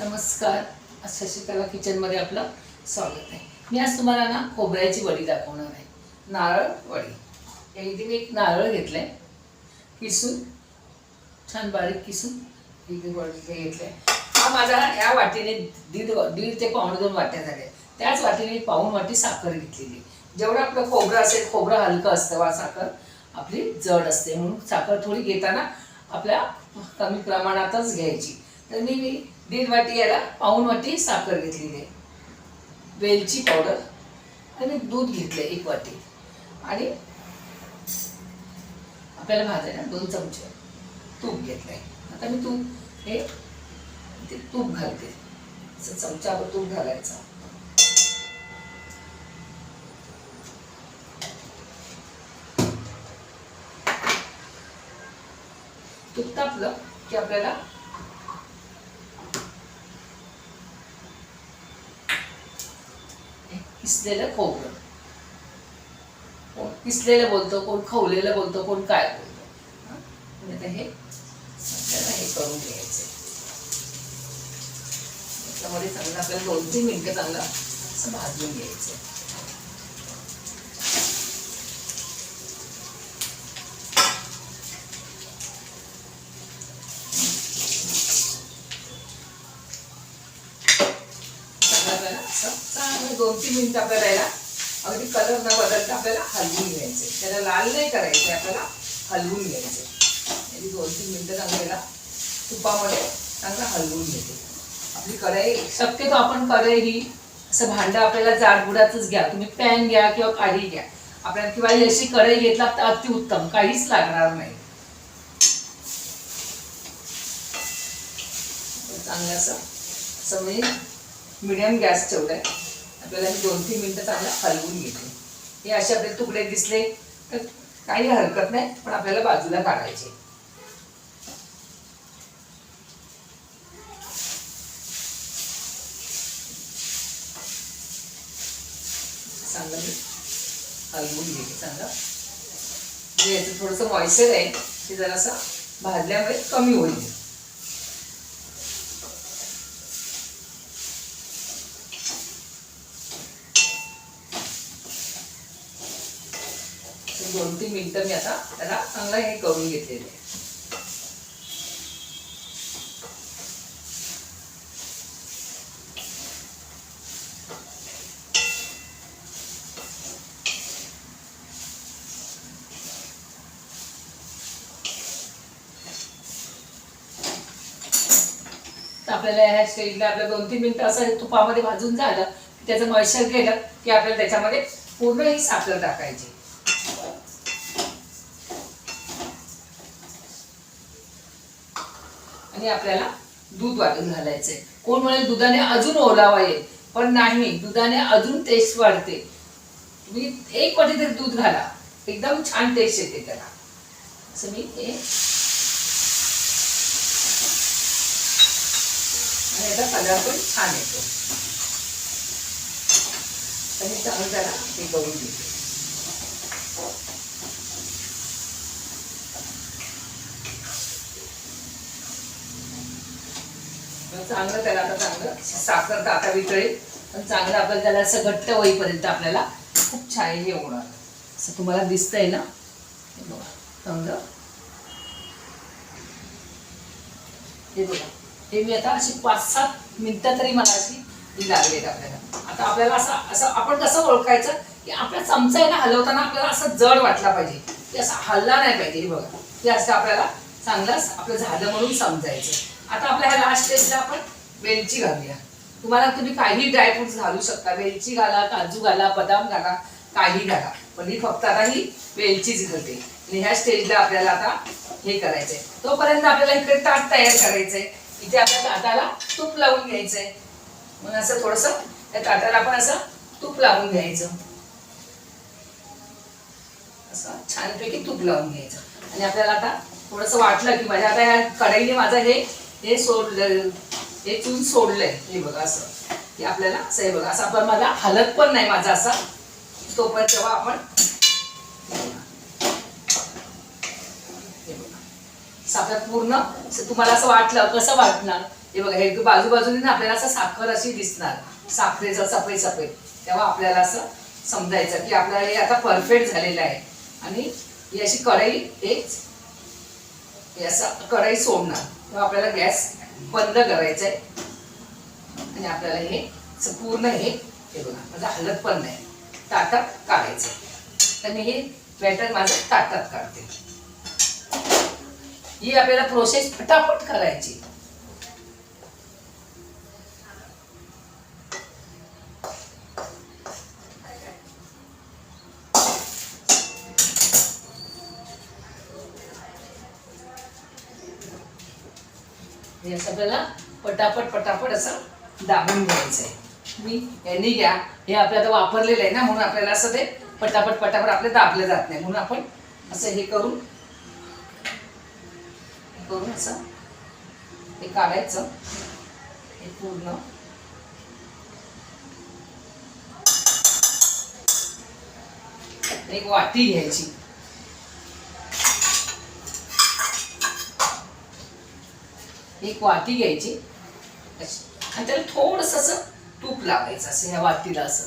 नमस्कार. शशिकला किचनमध्ये आपलं स्वागत आहे. मी आज तुम्हाला ना खोबऱ्याची वडी दाखवणार आहे. नारळ वडी. एक मी एक नारळ घेतलंय. किसून. छान बारीक किसून एकदम वडी हे आहे हा माझा या वाटीने दीड दीड ते पावणे दोन वाट्या झाल्या. त्याच वाटीने पाऊण वाटी साखर घेतलेली जेवढं आपलं खोबरं असेल खोबरं हलकं असतं वा साखर आपली जड असते. म्हणून साखर थोडी घेताना आपल्या कमी प्रमाणातच घ्यायची. तर मी दीड वाटी याला पाऊण वाटी साखर घेतलेली आहे. वेलची पावडर आणि दूध घेतलं एक वाटी. आणि आपल्याला भाजायला दोन चमचे तूप घेतलंय. आता मी तूप हे ते तूप घालते. असं चमच्यावर तूप घालायचा. तूप तापलं की आपल्याला किसलेलं खोबरं. कोण किसलेलं बोलतो कोण खवलेलं बोलतो कोण काय बोलतो. म्हणजे आता हे आपल्याला हे करून घ्यायचं त्याच्यामध्ये चांगलं आपल्याला दोन तीन मिनिटं चांगलं असं भाजून घ्यायचं चांगलं आपल्याला असं मिनिटं आपल्याला. याला अगदी कलर न बदलता आपल्याला हलवून घ्यायचे. त्याला लाल नाही करायचे आपल्याला हलवून घ्यायचे. दोन तीन मिनिटं चांगलं याला तुपामध्ये चांगलं हलवून घेते. आपली कढई शक्यतो आपण कढई ही असं भांडं आपल्याला जाडबुडाचंच घ्या. तुम्ही पॅन घ्या किंवा काढी घ्या. आपल्याला किंवा अशी कढई घेतला तर अतिउत्तम. काहीच लागणार नाही. चांगलं असं असं म्हणजे मिडियम गॅस ठेवलाय. आपल्याला हे दोन तीन मिनटं चांगलं हलवून घेते. हे असे आपले तुकडे दिसले तर काही हरकत नाही पण आपल्याला बाजूला काढायचे. चांगलं हलवून घेते चांगलं. म्हणजे याचं थोडंसं मॉइश्चर आहे ते जरासं भाजल्यामुळे कमी होईल. दोन तीन मिनटं मी आता त्याला चांगलं हे करून घेतलेले आहे. आपल्याला ह्या स्टेजला आपल्या दोन तीन मिनिटं असं तुपामध्ये भाजून झालं की त्याचं मॉइश्चर गेलं की आपल्याला त्याच्यामध्ये पूर्ण ही साखर टाकायची आणि आपल्याला दूध वाटून घालायचंय. कोण म्हणेल दुधाने अजून ओलावा येईल. पण नाही दुधाने अजून टेस्ट वाढते. तुम्ही एक वाटी तरी दूध घाला. एकदम छान टेस्ट येते त्याला. असं मी हे आणि याचा कलर पण छान येतो. आणि चांगलं त्याला हे बघून घेते चांगलं त्याला आता चांगलं साखर आता वितळेल पण चांगलं आपल्याला त्याला असं घट्ट होईपर्यंत आपल्याला खूप छान हे होणार. असं तुम्हाला दिसतंय ना? हे बघा चांगलं हे बघा हे मी आता अशी पाच सात मिनटं तरी मला अशी ही लागलेत आपल्याला. आता आपल्याला असं असं आपण कसं ओळखायचं की आपला चमचा आहे ना हलवताना आपल्याला असं जड वाटला पाहिजे. की असं हलला नाही पाहिजे हे बघा. ते असं आपल्याला चांगलं आपलं झालं म्हणून समजायचं. आता आपल्या ह्या लास्ट स्टेजला आपण वेलची घालूया. तुम्हाला तुम्ही काही ड्रायफ्रुट्स घालू शकता. वेलची घाला काजू घाला बदाम घाला काही घाला. पण ही फक्त आता ही वेलचीच घालते. आणि ह्या स्टेजला आपल्याला आता हे करायचंय. तोपर्यंत आपल्याला इकडे ताट तयार करायचंय. इथे आपल्या ताटाला तूप लावून घ्यायचंय. मग असं थोडस त्या ताटाला आपण असं तूप लावून घ्यायचं. असं छानपैकी तूप लावून घ्यायचं. आणि आपल्याला आता थोडस वाटलं की माझ्या आता ह्या कढईने माझं हे हे सोडलं हे चून सोडलंय. हे बघा असं. हे आपल्याला असं हे बघा असं. आपण माझा हलत पण नाही माझा असा. तोपर्यंत तेव्हा आपण साखर पूर्ण तुम्हाला असं वाटलं कसं वाटणार? हे बघा हे बाजूबाजूने आपल्याला असं साखर अशी दिसणार. साखरेचं सफेद सफेद. तेव्हा आपल्याला असं समजायचं की आपल्याला हे आता परफेक्ट झालेलं आहे. आणि ही अशी कढई एक हे असं कढई सोडणार. तेव्हा आपल्याला गॅस बंद करायचा आहे आणि आपल्याला हे पूर्ण हे बघा माझं हलत पण नाही. ताटात काढायचं तर मी हे बॅटर माझं ताटात काढते. ही आपल्याला प्रोसेस फटाफट करायची. हे असं आपल्याला पटापट पटापट असं दाबून घ्यायचं आहे मी यांनी घ्या. हे आपल्या आता वापरलेलं आहे ना म्हणून आपल्याला असं ते पटापट पटापट आपले दाबले जात नाही. म्हणून आपण असं हे करून हे करून असं हे काढायचं. हे पूर्ण. एक वाटी घ्यायची. एक वाटी घ्यायची. अशी आणि त्याला थोडंसं असं तूप लावायचं असं ह्या वाटीला असं.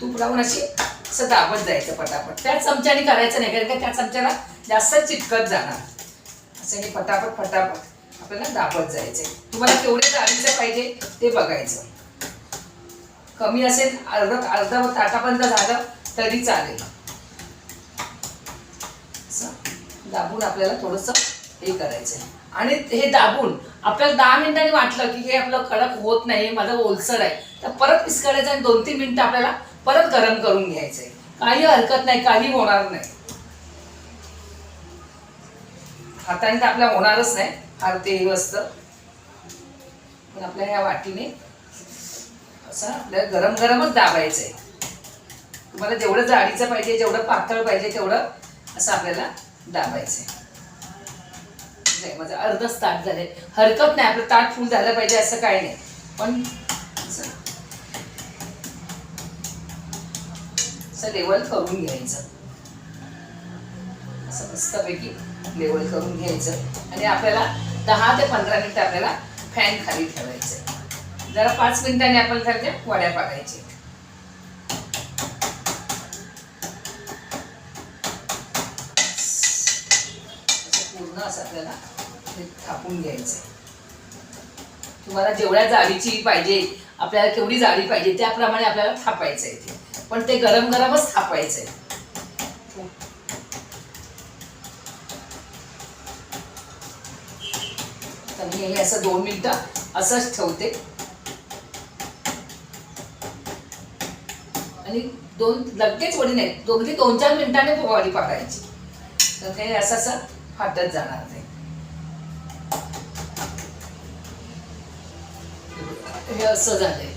तूप लावून अशी असं दाबत जायचं पटापट. त्या चमच्याने करायचं नाही कारण का त्या चमच्याला जास्त चिटकत जाणार. असं हे पटापट फटाफट आपल्याला दाबत जायचं तुम्हाला केवढे दाबीचं पाहिजे ते बघायचं. कमी असेल अर्ध अर्धा ताटापर्यंत झालं तरी चालेल. असं दाबून आपल्याला थोडंसं हे करायचं आणि हे दाबून आपल्याला दहा मिनिटांनी वाटलं की हे आपलं कडक होत नाही माझं ओलसर आहे. तर परत पिस्कारायचं आणि दोन तीन मिनिटं आपल्याला परत गरम करून घ्यायचं आहे काही हरकत नाही काही होणार नाही. हाताने तर आपल्या होणारच नाही. फार ते वस्त असतं. पण आपल्या ह्या वाटीने असं आपल्याला गरम गरमच दाबायचं आहे तुम्हाला जेवढं जाडीचं पाहिजे जेवढं पातळ पाहिजे तेवढं असं आपल्याला दाबायचं आहे आहे. माझं अर्धच ताट झालंय. हरकत नाही. आपलं ताट फुल झालं पाहिजे असं काही नाही. पण असं लेवल करून घ्यायचं. असं मस्तपैकी लेवल करून घ्यायचं. आणि आपल्याला दहा ते पंधरा मिनिटं आपल्याला फॅन खाली ठेवायचं जरा पाच मिनिटांनी आपण त्या वड्या पाडायचे पूर्ण असं आपल्याला ते थापून घ्यायचं. तुम्हाला जेवढ्या जाळीची पाहिजे आपल्याला केवढी जाळी पाहिजे त्याप्रमाणे आपल्याला थापायचं आहे ते. पण ते गरम गरमच थापायचं आहे तर मी हे असं दोन मिनटं असंच ठेवते. आणि दोन लगेच वडी नाही दोघी दोन चार मिनिटाने फवारी पाडायची तर ते असं असं फाटत जाणार नाही. हे असं झालंय.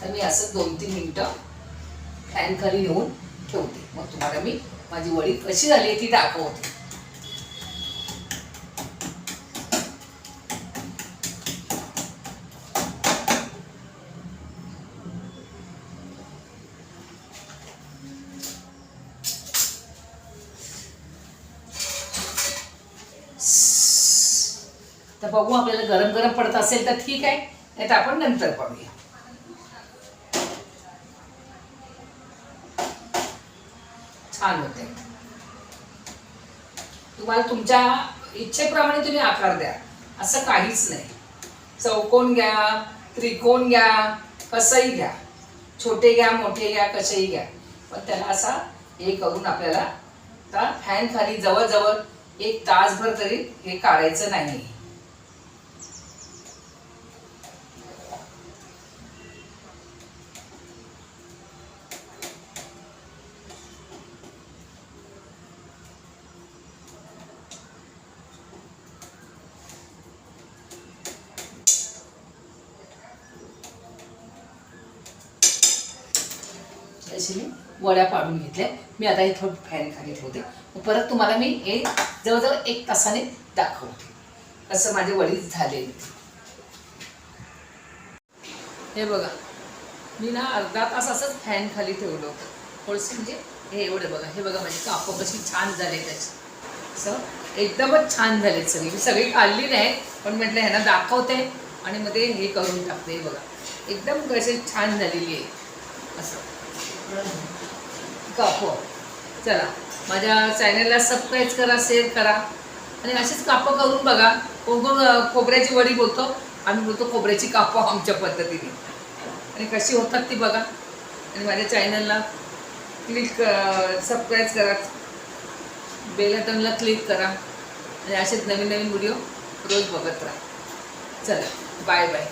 तर मी असं दोन तीन मिनिटं फॅन खाली नेऊन ठेवते. मग तुम्हाला मी माझी वडी कशी झाली ती दाखवते. तर बघू आपल्याला गरम गरम पडत असेल तर ठीक आहे. नाही तर आपण नंतर पाहूया छान होते. तुम्हाला तुमच्या इच्छेप्रमाणे तुम्ही आकार द्या. असं काहीच नाही. चौकोन घ्या त्रिकोण घ्या कसंही घ्या. छोटे घ्या मोठे घ्या कसेही घ्या. पण त्याला असा हे करून आपल्याला फॅन खाली जवळजवळ एक तासभर तरी हे काढायचं नाही. असे मी वड्या पाडून घेतल्या. मी आता हे थोडं फॅन खाली ठेवते. परत तुम्हाला मी हे जवळजवळ एक तासाने दाखवते. असं माझे वडील झाले. हे बघा. मी ना अर्धा तास असंच फॅन खाली ठेवलं होतं. थोडंसं म्हणजे हे एवढं बघा. हे बघा म्हणजे कापं कशी छान झाले त्याची. असं एकदमच छान झालेत सगळी. मी सगळी खाल्ली नाही पण म्हटलं ह्यांना दाखवते आणि मग ते हे करून टाकते हे बघा. एकदम कसे छान झालेली आहे. असं. कापं. चला माझ्या चॅनलला सबस्क्राईब करा शेअर करा. आणि असेच कापं करून बघा. कोण कोण खोबऱ्याची वडी बोलतो आम्ही बोलतो खोबऱ्याची कापं आमच्या पद्धतीने. आणि कशी होतात ती बघा. आणि माझ्या चॅनलला क्लिक सबस्क्राईब करा. बेलटनला क्लिक करा. आणि असेच नवीन नवीन व्हिडिओ रोज बघत राहा. चला बाय बाय